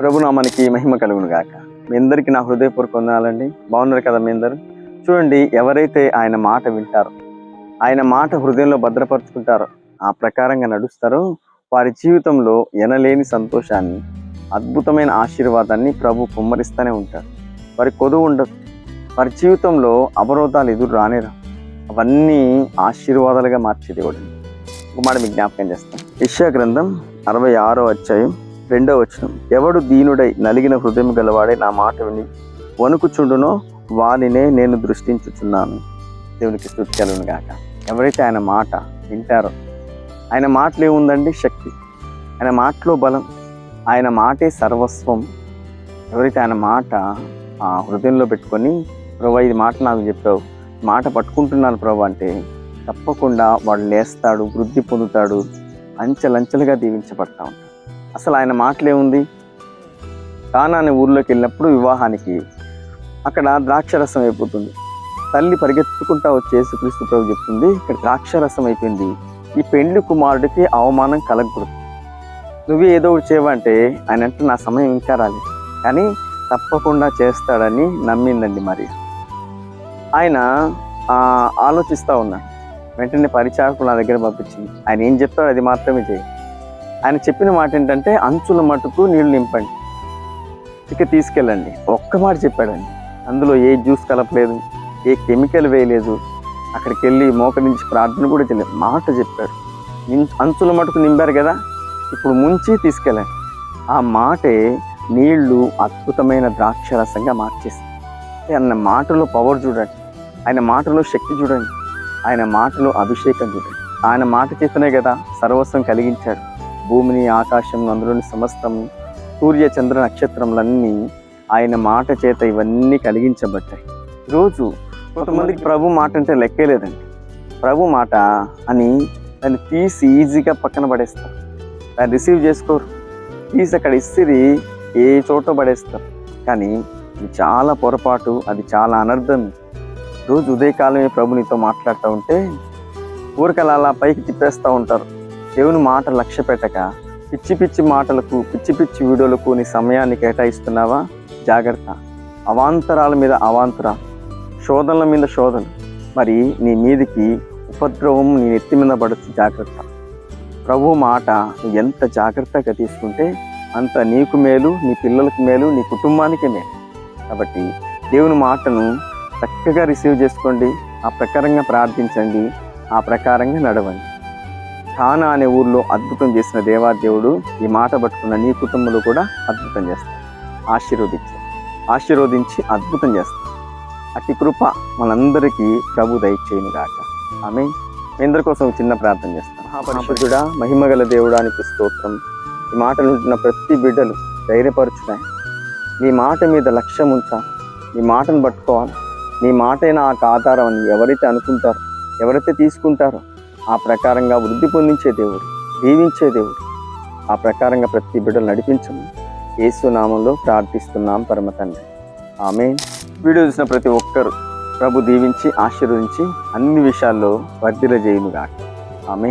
ప్రభునామానికి మహిమ కలుగును గాక. మీ అందరికీ నా హృదయపూర్వక వందనాలండి. బాగున్నారు కదా మీ అందరూ? చూడండి ఎవరైతే ఆయన మాట వింటారో ఆయన మాట హృదయంలో భద్రపరుచుకుంటారో ఆ ప్రకారంగా నడుస్తారో వారి జీవితంలో ఎనలేని సంతోషాన్ని అద్భుతమైన ఆశీర్వాదాన్ని ప్రభు కుమ్మరిస్తూనే ఉంటారు. వారి కొదువు ఉండదు. వారి జీవితంలో అవరోధాలు ఎదురు రానేరా. అవన్నీ ఆశీర్వాదాలుగా మార్చేది కూడా ఒక మాట మీకు జ్ఞాపకం చేస్తాం ఇష్యా గ్రంథం అరవై ఆరో అధ్యాయం రెండో వచనం. ఎవడు దీనుడై నలిగిన హృదయం గలవాడే నా మాట విని వణుకుచుండునో వానినే నేను దృష్టించుచున్నాను. దేవునికి స్థుతి గాక. ఎవరైతే ఆయన మాట వింటారో ఆయన మాటలో ఏముందండి శక్తి. ఆయన మాటలో బలం. ఆయన మాటే సర్వస్వం. ఎవరైతే ఆయన మాట ఆ హృదయంలో పెట్టుకొని ప్రభా ఇది మాట నాకు చెప్పావు. మాట పట్టుకుంటున్నాను ప్రభు అంటే తప్పకుండా వాడు లేస్తాడు వృద్ధి పొందుతాడు అంచెలంచెలుగా దీవించబడతా ఉంటాడు. అసలు ఆయన మాటలేముంది? కానా అనే ఊర్లోకి వెళ్ళినప్పుడు వివాహానికి అక్కడ ద్రాక్షరసం అయిపోతుంది. తల్లి పరిగెత్తుకుంటా వచ్చేసి క్రీస్తు ప్రభు చెప్తుంది ఇక్కడ ద్రాక్షరసం అయిపోయింది. ఈ పెండ్లి కుమారుడికి అవమానం కలగకూడదు. నువ్వు ఏదో ఒకటి చేయవంటే ఆయన అంటే నా సమయం ఇంకా రాలేదు. కానీ తప్పకుండా చేస్తాడని నమ్మిందండి మరి. ఆయన ఆలోచిస్తూ ఉన్నాడు. వెంటనే పరిచారకులు నా దగ్గర పంపించింది. ఆయన ఏం చెప్తాడో అది మాత్రమే చేయి ఆయన చెప్పిన మాట ఏంటంటే అంచుల మటుకు నీళ్ళు నింపండి. ఇక తీసుకెళ్ళండి. ఒక్క మాట చెప్పాడండి. అందులో ఏ జ్యూస్ కలపలేదు ఏ కెమికల్ వేయలేదు. అక్కడికి వెళ్ళి మోకరించి ప్రార్థన కూడా చేయలేదు. మాట చెప్పాడు అంచుల మటుకు నింపారు కదా? ఇప్పుడు ముంచి తీసుకెళ్ళండి. ఆ మాటే నీళ్ళు అద్భుతమైన ద్రాక్షరసంగా మార్చేసింది. ఆయన మాటలో పవర్ చూడండి. ఆయన మాటలో శక్తి చూడండి. ఆయన మాటలో అభిషేకం చూడండి. ఆయన మాట చేతనే కదా సర్వస్వం కలిగించాడు. భూమిని ఆకాశం అందులోని సమస్తం సూర్య చంద్ర నక్షత్రములన్నీ ఆయన మాట చేత ఇవన్నీ కలిగించబడ్డాయి. ఈరోజు కొంతమందికి ప్రభు మాట అంటే లెక్కే లేదండి. ప్రభు మాట అని దాన్ని తీసి ఈజీగా పక్కన పడేస్తారు. దాన్ని రిసీవ్ చేసుకోరు. తీసి అక్కడ ఇసిరి ఏ చోట పడేస్తారు. కానీ ఇది చాలా పొరపాటు అది చాలా అనర్థం. రోజు ఉదయకాలమే ప్రభు నీతో మాట్లాడుతూ ఉంటే ఊరికలా అలా పైకి తిప్పేస్తూ ఉంటారు. దేవుని మాట లక్ష్య పెట్టక పిచ్చి పిచ్చి మాటలకు పిచ్చి పిచ్చి వీడియోలకు నీ సమయాన్ని కేటాయిస్తున్నావా? జాగ్రత్త. అవాంతరాల మీద అవాంతర శోధనల మీద శోధన. మరి నీ మీదికి ఉపద్రవం నీ నెత్తి మీద పడచ్చు జాగ్రత్త. ప్రభు మాట నువ్వు ఎంత జాగ్రత్తగా తీసుకుంటే అంత నీకు మేలు నీ పిల్లలకు మేలు నీ కుటుంబానికి మేలు. కాబట్టి దేవుని మాటను చక్కగా రిసీవ్ చేసుకోండి ఆ ప్రకారంగా ప్రార్థించండి ఆ ప్రకారంగా నడవండి. కానా అనే ఊర్లో అద్భుతం చేసిన దేవాదేవుడు ఈ మాట పట్టుకున్న నీ కుటుంబంలో కూడా అద్భుతం చేస్తాడు. ఆశీర్వదించి. ఆశీర్వదించి అద్భుతం చేస్తాడు. అతి కృప మనందరికీ ప్రభు దయచేయను గాక. ఆమె మీ అందరి కోసం చిన్న ప్రార్థన చేస్తాం. మహాపరిశుద్ధుడా మహిమగల దేవుడానికి స్తోత్రం. ఈ మాటలు ఉంటున్న ప్రతి బిడ్డలు ధైర్యపరచున్నాయి నీ మాట మీద లక్ష్యం ఉంచాలి. నీ మాటను పట్టుకోవాలి. నీ మాటే నాకు ఆధారం అని ఎవరైతే అనుకుంటారో ఎవరైతే తీసుకుంటారో ఆ ప్రకారంగా వృద్ధి పొందించే దేవుడు దీవించే దేవుడు. ఆ ప్రకారంగా ప్రతి బిడ్డలు నడిపించము యేసు నామంలో ప్రార్థిస్తున్నాం పరమ తండ్రి. ఆమె వీడియో చూసిన ప్రతి ఒక్కరు ప్రభు దీవించి ఆశీర్వదించి అన్ని విషయాల్లో వర్ధిల చేయునుగాక ఆమె